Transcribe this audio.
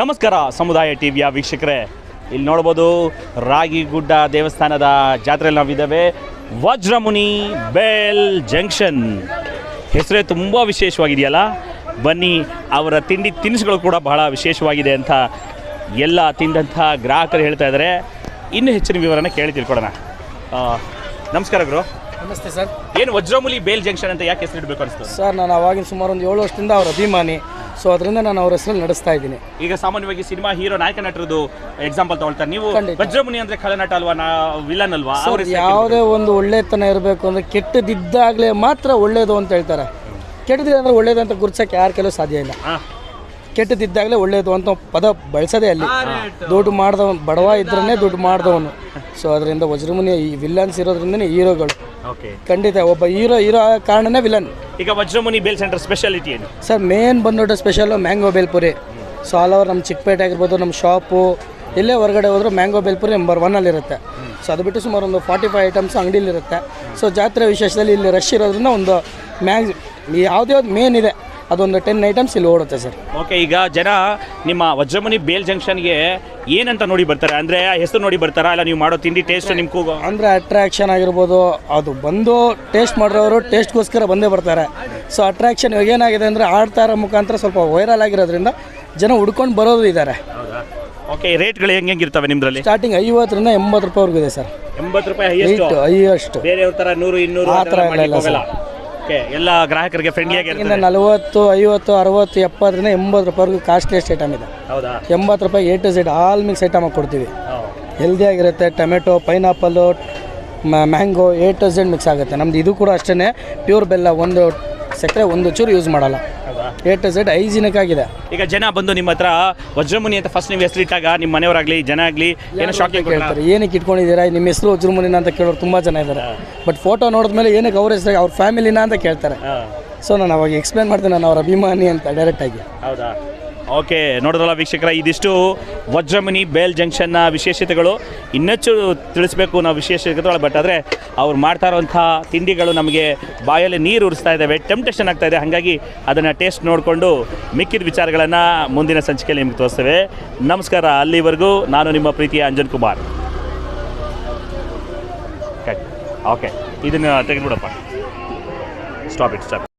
ನಮಸ್ಕಾರ ಸಮುದಾಯ ಟಿ ವಿಯ ವೀಕ್ಷಕರೇ. ಇಲ್ಲಿ ನೋಡ್ಬೋದು ರಾಗಿಗುಡ್ಡ ದೇವಸ್ಥಾನದ ಜಾತ್ರೆಯಲ್ಲಿ ನಾವಿದ್ದೇವೆ. ವಜ್ರಮುನಿ ಬೇಲ್ ಜಂಕ್ಷನ್. ಹೆಸರೇ ತುಂಬ ವಿಶೇಷವಾಗಿದೆಯಲ್ಲ? ಬನ್ನಿ ಅವರ ತಿಂಡಿ ತಿನಿಸುಗಳು ಕೂಡ ಬಹಳ ವಿಶೇಷವಾಗಿದೆ ಅಂತ ಎಲ್ಲ ತಿಂದಂಥ ಗ್ರಾಹಕರು ಹೇಳ್ತಾ ಇದ್ದಾರೆ. ಇನ್ನೂ ಹೆಚ್ಚಿನ ವಿವರನ ಕೇಳಿ ತಿಳ್ಕೊಡೋಣ. ನಮಸ್ಕಾರ ಗುರು. ನಮಸ್ತೆ ಸರ್. ಏನು ವಜ್ರಮುಲಿ ಬೇಲ್ ಜಂಕ್ಷನ್ ಅಂತ ಯಾಕೆ ಹೆಸರು ಇಡಬೇಕು ಅನಿಸ್ತು? ಸರ್ ನಾನು ಅವಾಗಿನ ಸುಮಾರು ಒಂದು ಏಳು ವರ್ಷದಿಂದ ಅವರ ಅಭಿಮಾನಿ. ಸೊ ಅದರಿಂದ ನಾನು ಅವ್ರ ಹೆಸರಲ್ಲಿ ನಡೆಸ್ತಾ ಇದ್ದೀನಿ. ಈಗ ಸಾಮಾನ್ಯವಾಗಿ ಸಿನಿಮಾ ಹೀರೋ ನಾಯಕ ನಟರದು ಎಕ್ಸಾಂಪಲ್ ತಗೊಳ್ತಾರೆ. ನೀವು ಖಂಡಿತ. ವಜ್ರಮುನಿ ಅಂದ್ರೆ ಖಳನಟ ಅಲ್ವಾ? ನಾ ವಿಲನ್ ಅಲ್ವಾ? ಅವ್ರ ಯಾವುದೇ ಒಂದು ಒಳ್ಳೆತನ ಇರಬೇಕು ಅಂದರೆ ಕೆಟ್ಟದಿದ್ದಾಗಲೇ ಮಾತ್ರ ಒಳ್ಳೇದು ಅಂತ ಹೇಳ್ತಾರೆ. ಕೆಟ್ಟದಿದೆ ಅಂದರೆ ಒಳ್ಳೇದು ಅಂತ ಗುರ್ಸಕ್ಕೆ ಯಾರ ಕೆಲವು ಸಾಧ್ಯ ಇಲ್ಲ. ಹಾ. ಕೆಟ್ಟದಿದ್ದಾಗಲೇ ಒಳ್ಳೇದು ಅಂತ ಪದ ಬಳಸದೇ ಅಲ್ಲಿ. ದುಡ್ಡು ಮಾಡ್ದವನು ಬಡವ ಇದ್ರೇ ದುಡ್ಡು ಮಾಡಿದವನು. ಸೊ ಅದರಿಂದ ವಜ್ರಮುನಿ ಈ ವಿಲನ್ಸ್ ಇರೋದ್ರಿಂದನೇ ಹೀರೋಗಳು. ಓಕೆ ಖಂಡಿತ ಒಬ್ಬ ಹೀರೋ ಹೀರೋ ಕಾರಣನೇ ವಿಲನ್ ಈಗ ವಜ್ರಮುನಿ ಬೇಲ್ ಸೆಂಟರ್ ಸ್ಪೆಷಾಲಿಟಿ ಏನು? ಸರ್ ಮೇನ್ ಬಂದ್ಬಿಟ್ಟು special mango bhelpuri so all over ನಮ್ಮ ಚಿಕ್ಕಪೇಟೆ ಆಗಿರ್ಬೋದು, ನಮ್ಮ ಶಾಪು ಎಲ್ಲೇ ಹೊರಗಡೆ ಹೋದರೂ ಮ್ಯಾಂಗೋ ಬೇಲ್ಪುರಿ ನಂಬರ್ ಒನ್ನಲ್ಲಿರುತ್ತೆ ಸೊ ಅದು ಬಿಟ್ಟು ಸುಮಾರು ಒಂದು ಫಾರ್ಟಿ ಫೈವ್ ಐಟಮ್ಸ್ ಅಂಗಡಿಲಿರುತ್ತೆ. ಸೊ ಜಾತ್ರೆ ವಿಶೇಷದಲ್ಲಿ ಇಲ್ಲಿ ರಶ್ ಇರೋದ್ರಿಂದ ಒಂದು ಮ್ಯಾಗ್ ಯಾವುದೇ ಒಂದು ಮೇನ್ ಇದೆ. ಅದೊಂದು ಟೆನ್ ಐಟಮ್ಸ್ ಇಲ್ಲಿ ಓಡುತ್ತೆ ಸರ್ ಓಕೆ ಈಗ ಜನ ನಿಮ್ಮ ವಜ್ರಮುನಿ ಬೇಲ್ ಜಂಕ್ಷನ್ಗೆ ಏನಂತ ನೋಡಿ ಬರ್ತಾರೆ? ಅಂದ್ರೆ ಆ ಹೆಸರು ನೋಡಿ ಬರ್ತಾರಾ? ಇಲ್ಲ ನೀವು ಮಾಡೋ ತಿಂಡಿ ಟೇಸ್ಟ್ ನಿಮ್ ಕೂಗು? ಅಂದರೆ ಅಟ್ರಾಕ್ಷನ್ ಆಗಿರ್ಬೋದು ಅದು ಬಂದು ಟೇಸ್ಟ್ ಮಾಡಿರೋರು ಟೇಸ್ಟ್ಗೋಸ್ಕರ ಬಂದೇ ಬರ್ತಾರೆ. ಸೊ ಅಟ್ರಾಕ್ಷನ್ ಇವಾಗ ಏನಾಗಿದೆ ಅಂದರೆ ಆಡ್ತಾ ಇರೋ ಮುಖಾಂತರ ಸ್ವಲ್ಪ ವೈರಲ್ ಆಗಿರೋದ್ರಿಂದ ಜನ ಹುಡ್ಕೊಂಡು ಬರೋದು ಇದ್ದಾರೆ ಓಕೆ ರೇಟ್ಗಳು ಹೆಂಗೆ ಇರ್ತವೆ ನಿಮ್ದ್ರಲ್ಲಿ? ಸ್ಟಾರ್ಟಿಂಗ್ ಐವತ್ತರಿಂದ ಎಂಬತ್ತು ರೂಪಾಯಿವರೆಗೂ ಇದೆ ಸರ್ ಎಂಬತ್ತು ರೂಪಾಯಿ ಹೈಯೆಸ್ಟ್ ಅಷ್ಟು ಹೈಯೆಸ್ಟ್ ಬೇರೆಯವ್ರ ಥರ ನೂರು ಇನ್ನೂರು ಆ ಥರ ಓಕೆ ಎಲ್ಲ ಗ್ರಾಹಕರಿಗೆ ಫ್ರೆಂಡ್ಲಿ ಇನ್ನು ನಲವತ್ತು ಐವತ್ತು ಅರವತ್ತು ಎಪ್ಪತ್ತರಿಂದ ಎಂಬತ್ತು ರೂಪಾಯಿವರೆಗೂ ಕಾಸ್ಟ್ಲಿಯಸ್ಟ್ ಐಟಮ್ ಇದೆ. ಹೌದಾ? ಎಂಬತ್ತು ರೂಪಾಯಿ A to Z all mix item ಕೊಡ್ತೀವಿ. Healthy ಹೆಲ್ದಿಯಾಗಿರುತ್ತೆ tomato pineapple mango A to Z mix ಆಗುತ್ತೆ. ನಮ್ದು ಇದು ಕೂಡ ಅಷ್ಟೇ ಪ್ಯೂರ್ ಬೆಲ್ಲ ಒಂದು ಸಕ್ಕರೆ ಒಂದು ಚೂರು ಯೂಸ್ ಮಾಡಲ್ಲ. ಎ ಟು ಝೆಡ್ ಹೈಜಿನಿಕ್ ಆಗಿದೆ ಈಗ ಜನ ಬಂದು ನಿಮ್ಮ ಹತ್ರ ವಜ್ರಮುನಿ ಅಂತ ಫಸ್ಟ್ ನೀವು ಹೆಸರಿಟ್ಟಾಗ ನಿಮ್ಮ ಮನೆಯವರಾಗ್ಲಿ ಜನ ಆಗಲಿ ಏನೋ ಶಾಕಿಂಗ್ ಏನಕ್ಕೆ ಇಟ್ಕೊಂಡಿದ್ದೀರಾ? ನಿಮ್ಮ ಹೆಸರು ವಜ್ರಮುನಿ ಅಂತ ಕೇಳೋರು ತುಂಬ ಜನ ಇದ್ದಾರೆ. ಬಟ್ ಫೋಟೋ ನೋಡಿದ್ಮೇಲೆ ಏನಕ್ಕೆ ಅವ್ರ ಹೆಸರು ಅವ್ರ ಫ್ಯಾಮಿಲಿನ ಅಂತ ಕೇಳ್ತಾರೆ. ಸೊ ನಾನು ಅವಾಗ ಎಕ್ಸ್ಪ್ಲೇನ್ ಮಾಡ್ತೀನಿ ನಾನು ಅವ್ರ ಅಭಿಮಾನಿ ಅಂತ ಡೈರೆಕ್ಟಾಗಿ ಹೌದಾ? ಓಕೆ, ನೋಡಿದ್ರಲ್ಲ ವೀಕ್ಷಕರ, ಇದಿಷ್ಟು ವಜ್ರಮುನಿ ಬೇಲ್ ಜಂಕ್ಷನ್ನ ವಿಶೇಷತೆಗಳು. ಇನ್ನೆಚ್ಚು ತಿಳಿಸ್ಬೇಕು ನಾವು ವಿಶೇಷತೆಗಳು, ಬಟ್ ಆದರೆ ಅವ್ರು ಮಾಡ್ತಾ ಇರೋಂಥ ತಿಂಡಿಗಳು ನಮಗೆ ಬಾಯಲ್ಲಿ ನೀರು ಉರಿಸ್ತಾ ಇದ್ದಾವೆ, ಟೆಂಪ್ಟೇಷನ್ ಆಗ್ತಾ ಇದೆ. ಹಾಗಾಗಿ ಅದನ್ನು ಟೇಸ್ಟ್ ನೋಡಿಕೊಂಡು ಮಿಕ್ಕಿದ ವಿಚಾರಗಳನ್ನು ಮುಂದಿನ ಸಂಚಿಕೆಯಲ್ಲಿ ನಿಮಗೆ ತೋರಿಸ್ತೇವೆ. ನಮಸ್ಕಾರ, ಅಲ್ಲಿವರೆಗೂ ನಾನು ನಿಮ್ಮ ಪ್ರೀತಿಯ ಅಂಜನ್ ಕುಮಾರ್. ಓಕೆ ಇದನ್ನು ತೆಗೆದುಬಿಡಪ್ಪ. Stop it stop